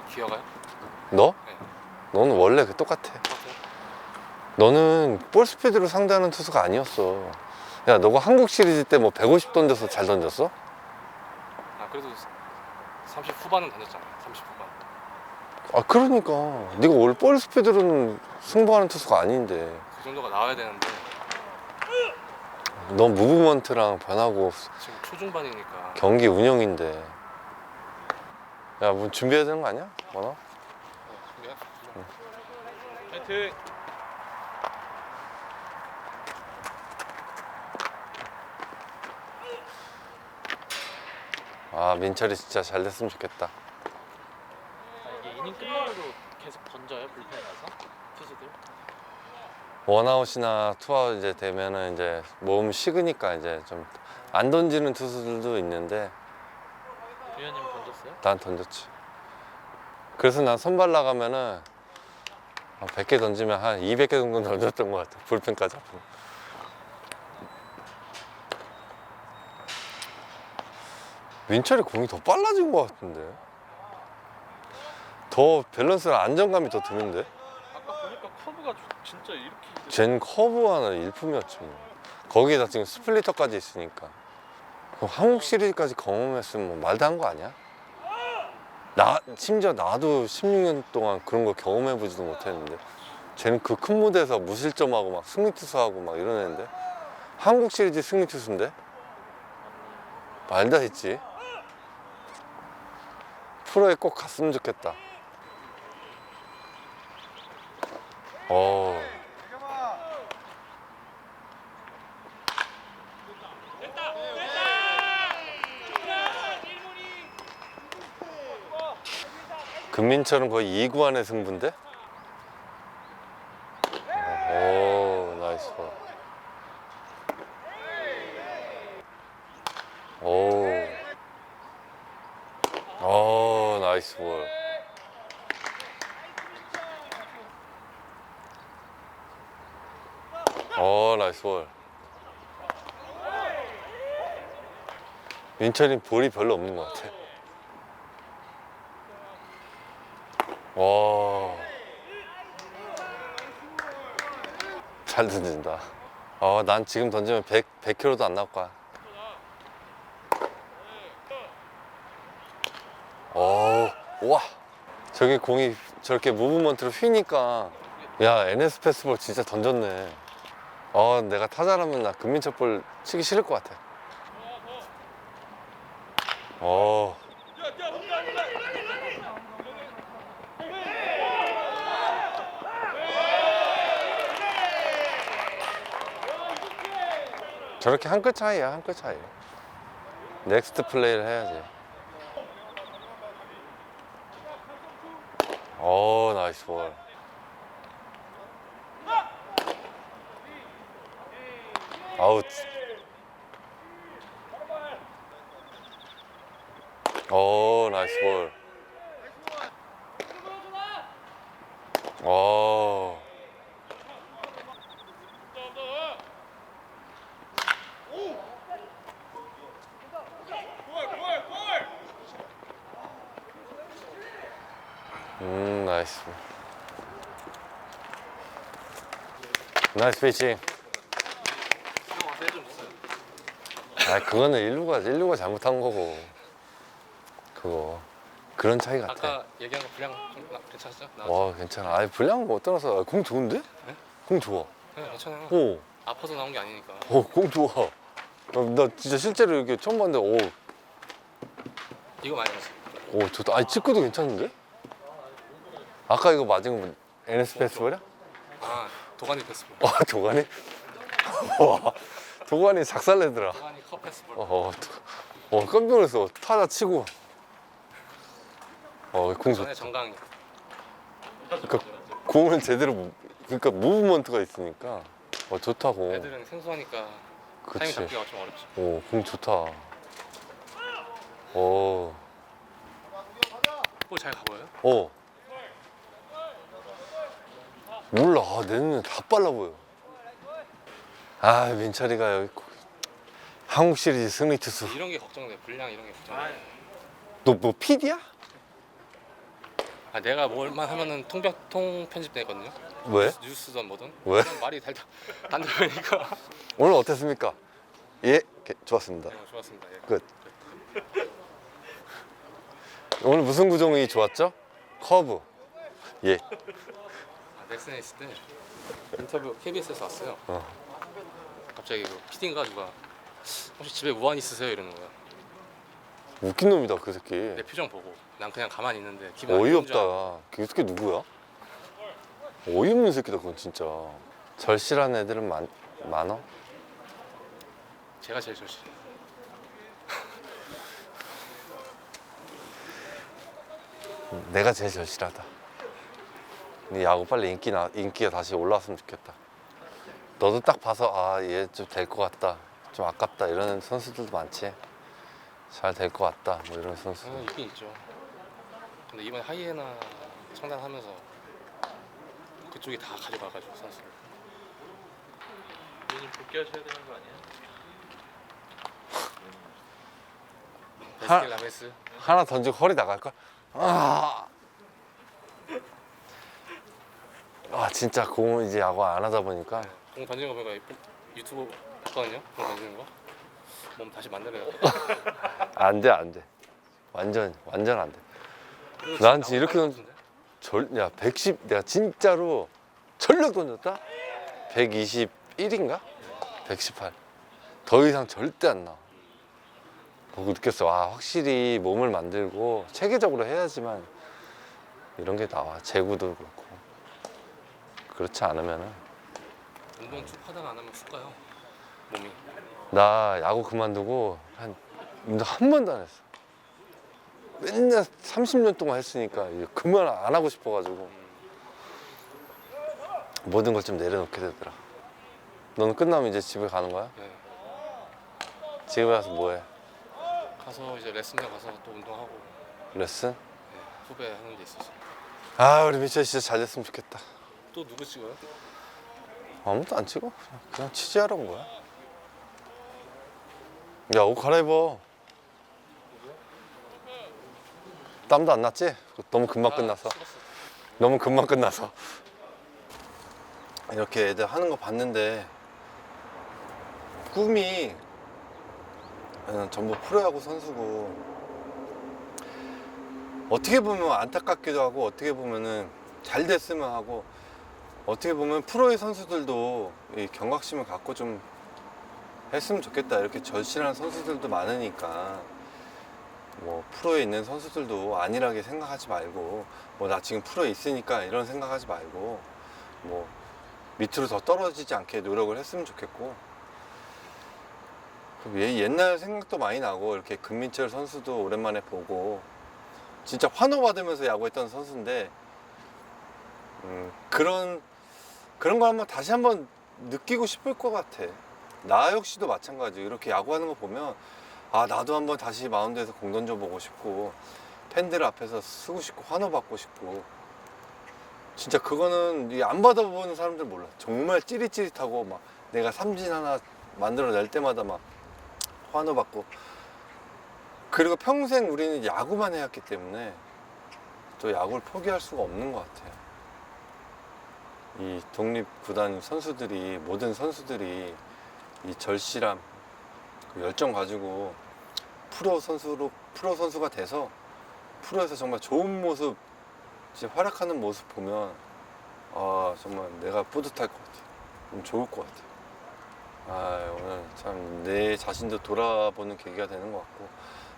볼 기어가요? 너? 네. 너는 원래 그 똑같아. 너는 볼 스피드로 상대하는 투수가 아니었어. 야, 너가 한국 시리즈 때 뭐 150 던져서 잘 던졌어? 아 그래도 30 후반은 던졌잖아요 30 후반 아, 그러니까. 네가 원래 볼 스피드로는 승부하는 투수가 아닌데. 그 정도가 나와야 되는데 너 무브먼트랑 변하고 지금 초중반이니까 경기 운영인데. 야, 뭐 준비해야 되는 거 아니야? 뭐나? 파이팅! 아, 민철이 진짜 잘 됐으면 좋겠다. 아, 이게 이닝 끝나고도 계속 던져요 불펜에 가서 투수들 원아웃이나 투아웃 이제 되면은 이제 몸 식으니까 이제 좀 안 던지는 투수들도 있는데 위원님 던졌어요? 난 던졌지. 그래서 난 선발 나가면은 한 100개 던지면 한 200개 정도 던졌던 것 같아. 불펜까지 앞으로. 민철이 공이 더 빨라진 것 같은데. 더 밸런스랑 안정감이 더 드는데. 아까 보니까 커브가 진짜 이렇게 젠 커브 하나 일품이었지 뭐. 거기에다 지금 스플리터까지 있으니까. 그럼 한국 시리즈까지 경험했으면 뭐 말도 한 거 아니야? 나 심지어 나도 16년 동안 그런 거 경험해 보지도 못했는데 쟤는 그 큰 무대에서 무실점하고 막 승리 투수하고 막 이러는데? 한국 시리즈 승리 투수인데? 말다 했지. 프로에 꼭 갔으면 좋겠다. 어 금민철은 거의 2구 안의 승부인데? 오, 나이스 볼. 오. 오, 나이스 볼. 오, 나이스 볼. 민철이 볼이 별로 없는 것 같아. 와. 잘 던진다. 어, 난 지금 던지면 100, 100kg도 안 나올 거야. 어, 와. 저기 공이 저렇게 무브먼트로 휘니까 야, NS 패스볼 진짜 던졌네. 어, 내가 타자라면 나 금민철 볼 치기 싫을 것 같아. 어. 저렇게 한 끗 차이야, 한 끗 차이. 넥스트 플레이를 해야지. 오, 나이스 볼. 아웃. 오, 나이스 볼. 오. 음, 나이스. 나이스 피칭. 아, 그거는 일루가 일루가 잘못한 거고. 그거. 그런 차이 같아. 아까 얘기한 거 분량 좀 나, 와, 괜찮아. 아이, 분량 못 떠나서 아, 공 좋은데? 네? 공 좋아. 네, 괜찮아요 오, 아파서 나온 게 아니니까 오, 공 좋아. 나, 나 진짜 실제로 이렇게 처음 봤는데, 오, 이거 많이 했어 오, 좋다. 아니, 직구도 괜찮은데? 아까 이거 맞은 거 NS 패스볼이야? 아 도가니 패스볼 와, 도가니? 와, 도가니 작살내더라. 도가니 컵 패스볼 어, 어, 도- 어 깜짝 놀랐어. 타자 치고. 어, 공 좋다. 전에 정강이 그러니까 공은 제대로, 무- 그러니까 무브먼트가 있으니까. 어, 좋다고. 애들은 생소하니까 타이밍 그치. 잡기가 좀 어렵지 오, 공 좋다. 오, 볼 잘 가보여요? 어. 몰라. 아, 내 눈에 다 빨라 보여. 아, 민철이가 여기 고- 한국 시리즈 승리 투수. 이런 게 걱정돼 분량 이런 게 걱정돼 너뭐 PD야? 아 내가 뭘만 하면은 통병 통 편집되거든요. 왜? 뉴스든 뭐든. 왜? 그냥 말이 달다 안 들으니까. 오늘 어땠습니까? 예, 게- 좋았습니다. 네, 좋았습니다. 예. 끝. 오늘 무슨 구종이 좋았죠? 커브. 예. 아, 넥슨에 있을 때 인터뷰 KBS에서 왔어요. 어. 갑자기 그 PD인가 누가 혹시 집에 우한 있으세요 이러는 거야. 웃긴 놈이다 그 새끼. 내 표정 보고 난 그냥 가만히 있는데 기분 안 좋은 줄 알고. 어이없다. 그 새끼 누구야? 어이없는 새끼다 그건 진짜. 절실한 애들은 많, 많어? 제가 제일 좋지. 내가 제일 절실하다. 네 야구 빨리 인기 나, 인기가 다시 올라왔으면 좋겠다. 너도 딱 봐서 아 얘 좀 될 것 같다. 좀 아깝다 이런 선수들도 많지. 잘 될 것 같다. 뭐 이런 선수. 저는 있긴 있죠. 근데 이번 하이에나 창단하면서 그쪽이 다 가져가가지고 선수를. 위원님 복귀하셔야 되는 거 아니에요? 베스킨 라메스. 하나 던지고 허리 나갈 걸. 아. 아 진짜 공을 이제 야구 안 하다 보니까 네, 공 던지는 거 보니까 유튜브 했거든요. 공 던지는 거. 몸 다시 만들어야 돼. 안 돼, 안 돼. 완전 완전 안 돼. 난 지금 이렇게 나올 던- 것 같은데? 절, 야, 110, 내가 진짜로 전력 던졌다? 121인가? 118. 더 이상 절대 안 나와. 보고 느꼈어. 와, 확실히 몸을 만들고 체계적으로 해야지만 이런 게 나와. 제구도 그렇고. 그렇지 않으면은. 운동 쭉 하다가 안 하면 훅 가요. 몸이. 나 야구 그만두고 한, 운동 한 번도 안 했어. 맨날 30년 동안 했으니까 이제 그만 안 하고 싶어가지고. 모든 걸 좀 내려놓게 되더라. 너는 끝나면 이제 집에 가는 거야? 네. 집에 가서 뭐해? 가서 이제 레슨장 가서 또 운동하고 레슨? 네, 후배 하는 데 있어서. 아 우리 미철 진짜 잘 됐으면 좋겠다. 또 누구 찍어요? 아무도 안 찍어. 그냥, 그냥 취재하러 온 거야. 야 옷 갈아입어. 땀도 안 났지? 너무 금방 끝났어. 아. 너무 금방 끝나서 이렇게 애들 하는 거 봤는데 꿈이 나는 전부 프로야구 선수고 어떻게 보면 안타깝기도 하고 어떻게 보면은 잘 됐으면 하고 어떻게 보면 프로의 선수들도 이 경각심을 갖고 좀 했으면 좋겠다. 이렇게 절실한 선수들도 많으니까 뭐 프로에 있는 선수들도 안일하게 생각하지 말고 뭐 나 지금 프로에 있으니까 이런 생각하지 말고 뭐 밑으로 더 떨어지지 않게 노력을 했으면 좋겠고. 옛날 생각도 많이 나고 이렇게 금민철 선수도 오랜만에 보고 진짜 환호받으면서 야구했던 선수인데 음, 그런 그런 걸 한번 다시 한번 느끼고 싶을 것 같아. 나 역시도 마찬가지. 이렇게 야구하는 거 보면 아 나도 한번 다시 마운드에서 공 던져보고 싶고 팬들 앞에서 쓰고 싶고 환호받고 싶고. 진짜 그거는 이안 받아보는 사람들 몰라. 정말 찌릿찌릿하고 막 내가 삼진 하나 만들어낼 때마다 막 환호받고. 그리고 평생 우리는 야구만 해왔기 때문에 또 야구를 포기할 수가 없는 것 같아요 이 독립 구단 선수들이 모든 선수들이 이 절실함 그 열정 가지고 프로 선수로 프로 선수가 돼서 프로에서 정말 좋은 모습 진짜 활약하는 모습 보면 아 정말 내가 뿌듯할 것 같아. 좀 좋을 것 같아. 아 오늘 참 내 자신도 돌아보는 계기가 되는 것 같고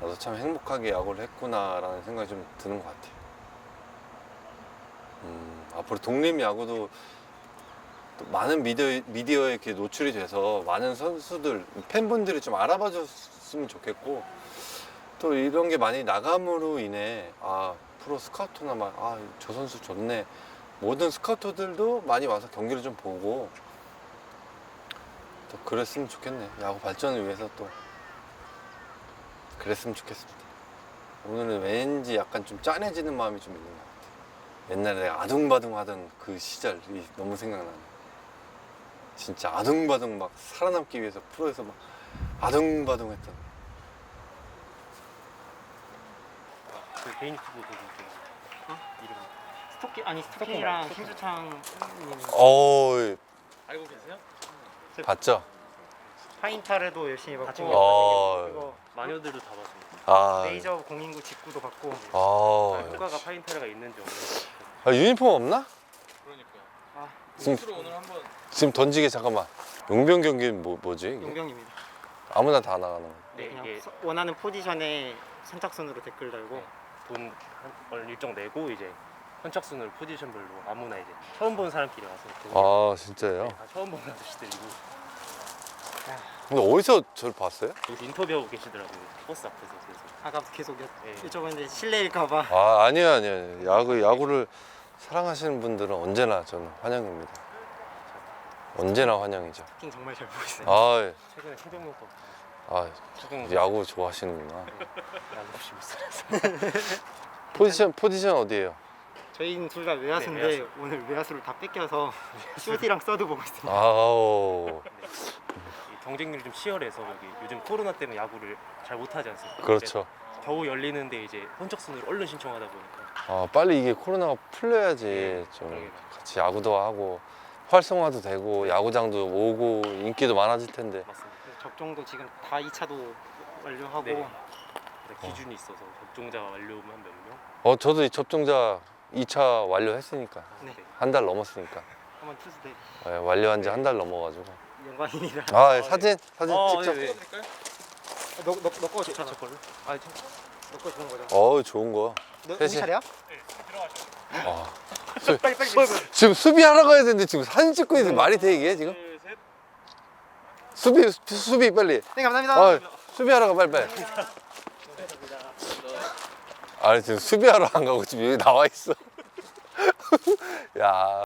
나도 참 행복하게 야구를 했구나라는 생각이 좀 드는 것 같아. 음, 앞으로 독립 야구도 또 많은 미디어, 미디어에 이렇게 노출이 돼서 많은 선수들, 팬분들이 좀 알아봐 줬으면 좋겠고 또 이런 게 많이 나감으로 인해 아, 프로 스카우트나 막, 아, 저 선수 좋네. 모든 스카우터들도 많이 와서 경기를 좀 보고 또 그랬으면 좋겠네. 야구 발전을 위해서 또 그랬으면 좋겠습니다. 오늘은 왠지 약간 좀 짠해지는 마음이 좀 있는 것 같아요. 옛날에 내가 아둥바둥 하던 그 시절이 너무 생각나네. 진짜 아둥바둥 막 살아남기 위해서 프로에서 막 아둥바둥 했던. 그 개인 유튜브 보고 좀 어? 이름 스토키 아니 스토키랑 김수창님 어우 알고 계세요? 봤죠? 파인타르도 열심히 받고 어. 그리고 마녀들도 다 봤습니다. 아, 레이저 공인구 직구도 받고 아, 효과가 파인테르가 있는지 없는지. 아 유니폼 없나? 그러니까요. 지금 스스로 오늘 한번 지금 던지게 잠깐만. 용병 경기는 뭐, 뭐지? 이게? 용병입니다. 아무나 다 나가는 거. 네, 그냥 이게 서- 원하는 포지션에 선착순으로 댓글 달고 돈 한- 일정 내고 이제 선착순으로 포지션별로 아무나 이제 처음 본 사람끼리 와서 아 진짜요? 다 처음 보는 아저씨들이고 근데 어디서 저를 봤어요? 여기서 인터뷰하고 계시더라고요 버스 앞에서 그래서 아까부터 계속 여- 네. 여쭤봤는데 실례일까봐 아 아니요 아니요 야구 야구를 사랑하시는 분들은 언제나 저는 환영입니다. 언제나 환영이죠. 팅 정말 잘 보고 있어요. 아, 최근에 새벽녘도 아 최근 야구 좋아하시는구나. 야구 열심히 있어요 포지션 포지션 어디예요? 저희는 둘 다 외야수인데 네, 외야수. 오늘 외야수를 다 뺏겨서 쇼디랑 서드 보고 있습니다. 아우 이 경쟁률이 좀 치열해서 여기 요즘 코로나 때문에 야구를 잘 못하지 않습니까? 그렇죠. 겨우 열리는데 이제 선착순으로 얼른 신청하다 보니까 아 빨리 이게 코로나가 풀려야지 좀 그러게. 같이 야구도 하고 활성화도 되고 야구장도 오고 인기도 많아질 텐데. 맞습니다 접종도 지금 다 2차도 완료하고 네. 근데 기준이 있어서 접종자 완료만 몇 명? 어 저도 이 접종자 2차 완료했으니까 네. 한 달 넘었으니까 한번 투수대 예, 완료한 지 한 달 넘어가지고. 영광입니다. 아 예, 사진 사진 어, 직접. 네, 네. 너너너거 좋잖아. 저 걸로? 아, 저, 너거 좋은 거잖아. 어우 좋은 거. 너 셋이. 우리 차례야? 아. 빨리 빨리 빨리. 지금 수비하러 가야 되는데 지금 사진 찍고 있는데 말이 돼 이게 지금? 수비 수- 수비 빨리. 네 감사합니다. 아 수비하러 가 빨리 빨리. 아니 지금 수비하러 안 가고 지금 여기 나와 있어. 야.